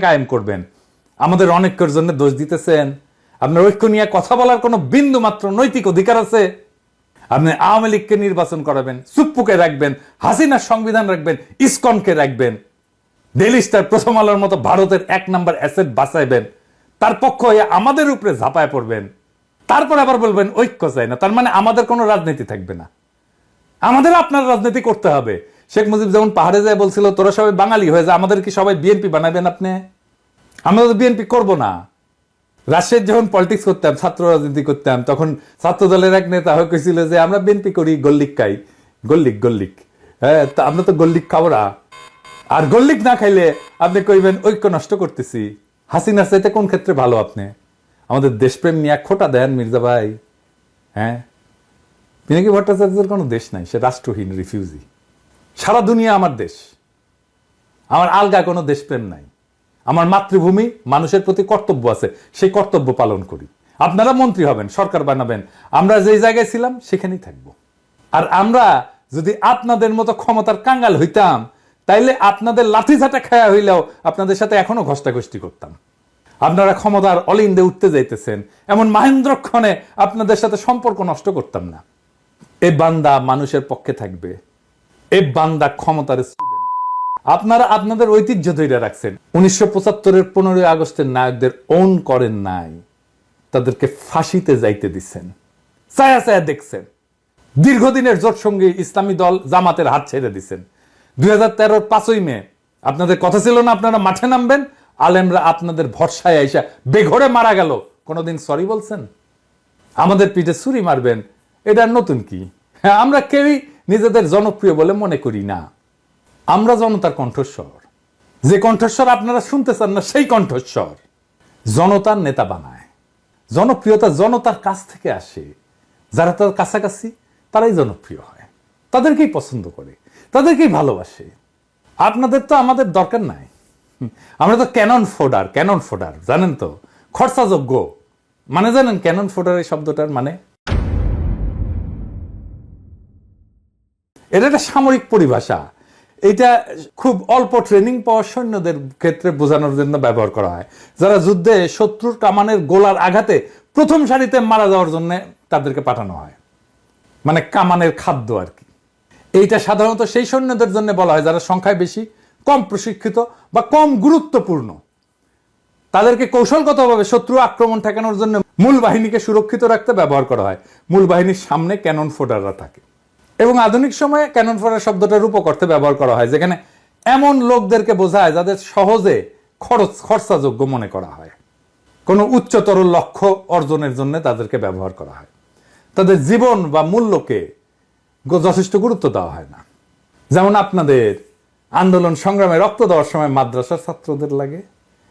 কায়েম করবেন। আমাদের অনেকের জন্য দোষ দিতেছেন। আপনার ঐক্য নিয়ে কথা বলার কোনো বিন্দু মাত্র নৈতিক অধিকার আছে? আপনি আওয়ামী লীগকে নির্বাচন করাবেন, সুপ্পুকে রাখবেন, হাসিনার সংবিধান রাখবেন, ইসকনকে রাখবেন। ডেলি স্টার প্রথম আলোর মতো ভারতের এক নাম্বার অ্যাসেট বাঁচাইবেন। তার পক্ষ হয়ে আমাদের উপরে ঝাঁপায় পড়বেন। তারপর আবার বলবেন, ঐক্য চাই না। তার মানে আমাদের কোনো রাজনীতি থাকবে না। আমাদের আপনার রাজনীতি করতে হবে। শেখ মুজিব যেমন পাহাড়ে যায় বলছিল, তোরা সবাই বাঙালি হয়ে যায় আমাদের কি সবাই বিএনপি বানাবেন আপনি? আমরা তো বিএনপি করব না। রাজশাহীর যখন পলিটিক্স করতাম, ছাত্র রাজনীতি করতাম, তখন ছাত্র দলের এক নেতা হয়ে কইছিল যে, আমরা বিএনপি করি, গল্লিক খাই। গল্লিক গল্লিক। হ্যাঁ আমরা তো গল্লিক খাব না। আর গল্লিক না খাইলে আপনি কইবেন, ঐক্য নষ্ট করতেছি। হাসিনা চাইতে কোন ক্ষেত্রে ভালো আপনি? আমাদের দেশপ্রেম নিয়ে খোটা দেন, মির্জা ভাই। হ্যাঁ? পিনাকি ভট্টাচার্যের কোনো দেশ নাই, সে রাষ্ট্রহীন রিফিউজি সারা দুনিয়া আমার দেশ। আমার আলগা কোনো দেশপ্রেম নাই। আমার মাতৃভূমি মানুষের প্রতি কর্তব্য আছে, সেই কর্তব্য পালন করি। আপনারা মন্ত্রী হবেন, সরকার বানাবেন। আমরা যেই জায়গায় ছিলাম, সেখানেই থাকব। আর আমরা যদি আপনাদের মতো ক্ষমতার কাঙ্গাল হইতাম, তাইলে আপনাদের লাঠি ঝাঁটা খায়া হইলেও আপনাদের সাথে এখনও ঘষ্টাঘষ্টি করতাম। আপনারা ক্ষমতার অলিন্দে উঠতে যাইতেছেন, এমন মাহেন্দ্রক্ষণে আপনাদের সাথে সম্পর্ক নষ্ট করতাম না। এ বান্দা মানুষের পক্ষে থাকবে। এ বান্দা ক্ষমতার আপনারা আপনাদের ঐতিহ্য ধরে রাখছেন। উনিশশো পঁচাত্তরের পনেরোই আগস্টের নায়কদের ওন করেন নাই। তাদেরকে ফাঁসিতে যাইতে দিচ্ছেন। ছায়া ছায়া দেখছেন। দীর্ঘদিনের জোট সঙ্গী ইসলামী দল জামাতের হাত ছেড়ে দিচ্ছেন। দুই হাজার তেরোর পাঁচই মে, আপনাদের কথা ছিল না, আপনারা মাঠে নামবেন। আলেমরা আপনাদের ভরসায় আইসা বেঘরে মারা গেল। কোনোদিন সরি বলছেন? আমাদের পিঠে ছুরি মারবেন। এটা নতুন কি? হ্যাঁ আমরা কেউই নিজেদের জনপ্রিয় বলে মনে করি না। আমরা জনতার কণ্ঠস্বর। যে কণ্ঠস্বর আপনারা শুনতে চান না, সেই কণ্ঠস্বর। জনতার নেতা বানায়। জনপ্রিয়তা জনতার কাছ থেকে আসে। যারা তার কাছাকাছি, তারাই জনপ্রিয় হয়। তাদেরকেই পছন্দ করে। তাদেরকেই ভালোবাসে। আপনাদের তো আমাদের দরকার নাই। আমরা তো ক্যানন ফোডার ক্যানন ফোডার, জানেন তো? খরচাযোগ্য। মানে জানেন ক্যানন ফোডার এই শব্দটার মানে? এটা একটা সামরিক পরিভাষা। এটা খুব অল্প ট্রেনিং পাওয়া সৈন্যদের ক্ষেত্রে বোঝানোর জন্য ব্যবহার করা হয়। যারা যুদ্ধে শত্রুর কামানের গোলার আঘাতে প্রথম সারিতে মারা যাওয়ার জন্য তাদেরকে পাঠানো হয়। মানে কামানের খাদ্য আর কি। এইটা সাধারণত সেই সৈন্যদের জন্য বলা হয় যারা সংখ্যায় বেশি, কম প্রশিক্ষিত বা কম গুরুত্বপূর্ণ। তাদেরকে কৌশলগতভাবে শত্রু আক্রমণ ঠেকানোর জন্য মূল বাহিনীকে সুরক্ষিত রাখতে ব্যবহার করা হয়। মূল বাহিনীর সামনে ক্যানন ফোডাররা থাকে। এবং আধুনিক সময়ে ক্যানন ফোডার শব্দটা রূপক অর্থে ব্যবহার করা হয়, যেখানে এমন লোকদেরকে বোঝায় যাদের সহজে খরচ, খরচাযোগ্য মনে করা হয়। কোনো উচ্চতর লক্ষ্য অর্জনের জন্য তাদেরকে ব্যবহার করা হয়। তাদের জীবন বা মূল্যকে যথেষ্ট গুরুত্ব দেওয়া হয় না। যেমন আপনাদের আন্দোলন সংগ্রামে রক্ত দেওয়ার সময় মাদ্রাসার ছাত্রদের লাগে,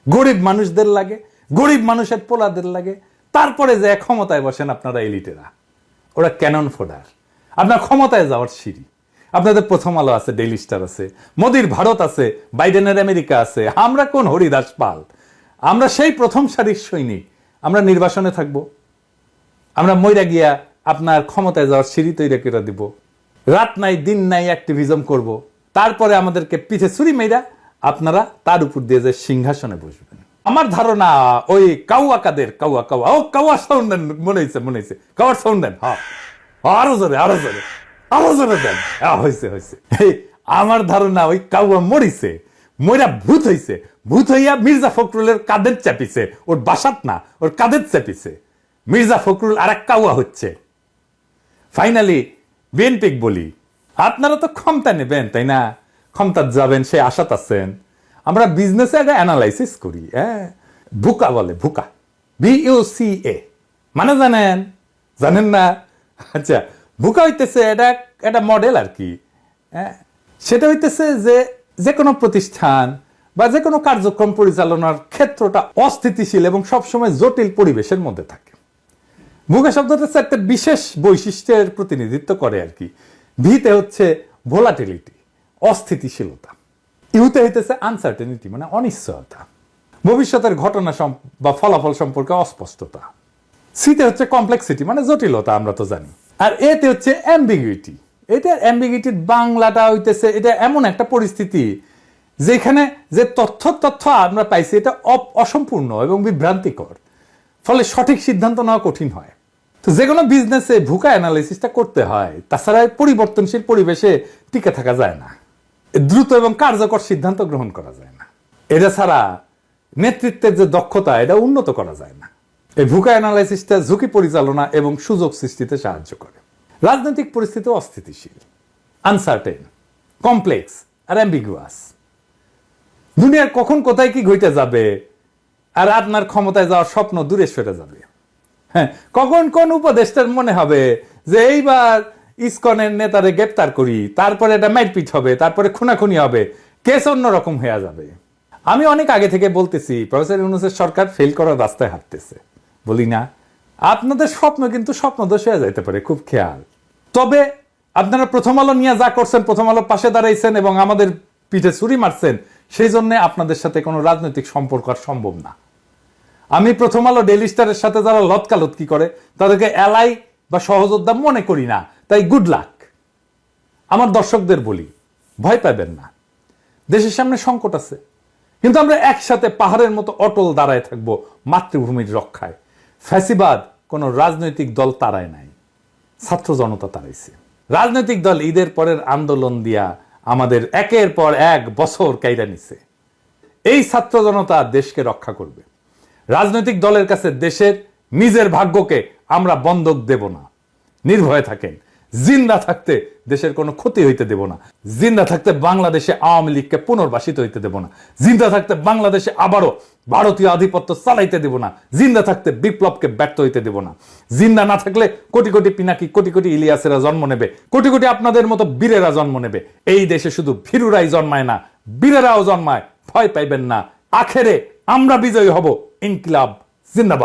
গরিব মানুষদের লাগে, গরিব মানুষের পোলাদের লাগে, তারপরে যে ক্ষমতায় বসেন আপনারা এলিটেরা, ওরা ক্যানন ফোডার আপনার ক্ষমতায় যাওয়ার সিঁড়ি। আপনাদের প্রথম আলো আছে ডেইলি স্টার আছে, মোদির ভারত আছে, বাইডেনের আমেরিকা আছে, আমরা কোন হরিদাস পাল? আমরা সেই প্রথম সারির সৈনিক, আমরা নির্বাসনে থাকব। আমরা মইরা গিয়া আপনার ক্ষমতায় যাওয়ার সিঁড়ি তৈরি করে দিব। রাত নাই, দিন নাই অ্যাক্টিভিজম করব। তারপরে আমাদেরকে পিঠে ছুরি মেয়েরা আপনারা তার উপর দিয়ে যে সিংহাসনে বসবেন। আমার ধারণা, ওই কাউয়া কাদের কাউয়া কাউয়া, ও কাউয়া সাউন্ড দেন, মনে হয়েছে মনে হয়েছে কাউয়ার সাউন্ড দেন হ্যাঁ। আরও জোরে আরও জোরে আরও জোরে দেন। হ্যাঁ, হয়েছে হয়েছে আমার ধারণা ওই কাউয়া মরিছে মইরা ভূত হইছে ভূত হইয়া মির্জা ফখরুলের কাদের চাপিছে ওর বাসাত না ওর কাদের চাপিছে। মির্জা ফখরুল আর এক কাউয়া হচ্ছে। ফাইনালি বিএনপিক বলি আপনারা তো ক্ষমতা নেবেন তাই না? ক্ষমতা যাবেন সে আশাত আছেন। আমরা বিজনেসে একটা অ্যানালাইসিস করি হ্যাঁ? ভুকা বলে ভুকা। সি এ মানে জানেন? জানেন না? আচ্ছা ভুকা হইতেছে এটা একটা মডেল আর কি। হ্যাঁ? সেটা হইতেছে যে যে কোনো প্রতিষ্ঠান বা যে কোনো কার্যক্রম পরিচালনার ক্ষেত্রটা অস্থিতিশীল এবং সবসময় জটিল পরিবেশের মধ্যে থাকে। ভুগা শব্দটা হচ্ছে একটা বিশেষ বৈশিষ্ট্যের প্রতিনিধিত্ব করে আর কি। ভিতে হচ্ছে ভোলাটিলিটি অস্থিতিশীলতা। ইউতে হইতেছে আনসার্টেনিটি মানে অনিশ্চয়তা। ভবিষ্যতের ঘটনা বা ফলাফল সম্পর্কে অস্পষ্টতা। সিতে হচ্ছে কমপ্লেক্সিটি মানে জটিলতা, আমরা তো জানি। আর এতে হচ্ছে অ্যাম্বিগুইটি এটা অ্যাম্বিগুইটির বাংলাটা হইতেছে, এটা এমন একটা পরিস্থিতি যেখানে যে তথ্য তথ্য আমরা পাইছি, এটা অসম্পূর্ণ এবং বিভ্রান্তিকর। ফলে সঠিক সিদ্ধান্ত নেওয়া কঠিন হয়। তো যে কোনো বিজনেসে ভুকা অ্যানালাইসিসটা করতে হয়, তাছাড়া পরিবর্তনশীল পরিবেশে টিকে থাকা যায় না। দ্রুত এবং কার্যকর সিদ্ধান্ত গ্রহণ করা যায় না। এটা ছাড়া নেতৃত্বের যে দক্ষতা, এটা উন্নত করা যায় না। এই ভুকা অ্যানালাইসিসটা ঝুঁকি পরিচালনা এবং সুযোগ সৃষ্টিতে সাহায্য করে। রাজনৈতিক পরিস্থিতি অস্থিতিশীল আনসার্টেন কমপ্লেক্স আর অ্যাম্বিগুয়াস দুনিয়ার কখন কোথায় কি ঘটে যাবে আর আপনার ক্ষমতায় যাওয়ার স্বপ্ন দূরে সরে যাবে। হ্যাঁ কখন কোন উপদেষ্টার মনে হবে যে এইবার ইসকনের নেতারে গ্রেপ্তার করি, তারপরে এটা মারপিট হবে, তারপরে খুনাখুনি হবে, কেস অন্যরকম হয়ে যাবে। আমি অনেক আগে থেকে বলতেছি, প্রফেসর ইউনুসের সরকার ফেল করার রাস্তায় হাঁটতেছে। বলি না, আপনাদের স্বপ্ন কিন্তু স্বপ্ন দোষ হয়ে যাইতে পারে, খুব খেয়াল। তবে আপনারা প্রথম আলো নিয়ে যা করছেন, প্রথম আলো পাশে দাঁড়াইছেন এবং আমাদের পিঠে ছুরি মারছেন, সেই জন্য আপনাদের সাথে কোনো রাজনৈতিক সম্পর্ক আর সম্ভব না। আমি প্রথম আলো ডেলি স্টারের সাথে যারা লতকালতকি করে, তাদেরকে এলাই বা সহযোদ্ধা মনে করি না, তাই গুড লাক আমার দর্শকদের বলি, ভয় পাবেন না। দেশের সামনে সংকট আছে, কিন্তু আমরা একসাথে পাহাড়ের মতো অটল দাঁড়ায় থাকব মাতৃভূমির রক্ষায়। ফ্যাসিবাদ কোনো রাজনৈতিক দল তারায় নাই, ছাত্র জনতা তারাইছে। রাজনৈতিক দল ঈদের পরের আন্দোলন দিয়া আমাদের একের পর এক বছর কাইরা নিছে। এই ছাত্র জনতা দেশকে রক্ষা করবে। রাজনৈতিক দলের কাছে দেশের নিজের ভাগ্যকে আমরা বন্ধক দেব না। নির্ভয়ে থাকেন। জিন্দা থাকতে দেশের কোনো ক্ষতি হইতে দেব না। জিন্দা থাকতে বাংলাদেশে আওয়ামী লীগকে পুনর্বাসিত হইতে দেব না। জিন্দা থাকতে বাংলাদেশে আবারও ভারতীয় আধিপত্য চালাইতে দেব না। জিন্দা থাকতে বিপ্লবকে ব্যর্থ হইতে দেব না। জিন্দা না থাকলে কোটি কোটি পিনাকি, কোটি কোটি ইলিয়াসেরা জন্ম নেবে। কোটি কোটি আপনাদের মতো বীরেরা জন্ম নেবে। এই দেশে শুধু ভীরুরাই জন্মায় না, বীরেরাও জন্মায়। ভয় পাইবেন না। আখেরে আমরা বিজয়ী হব। ইনকিলাব, জিন্দাবাদ।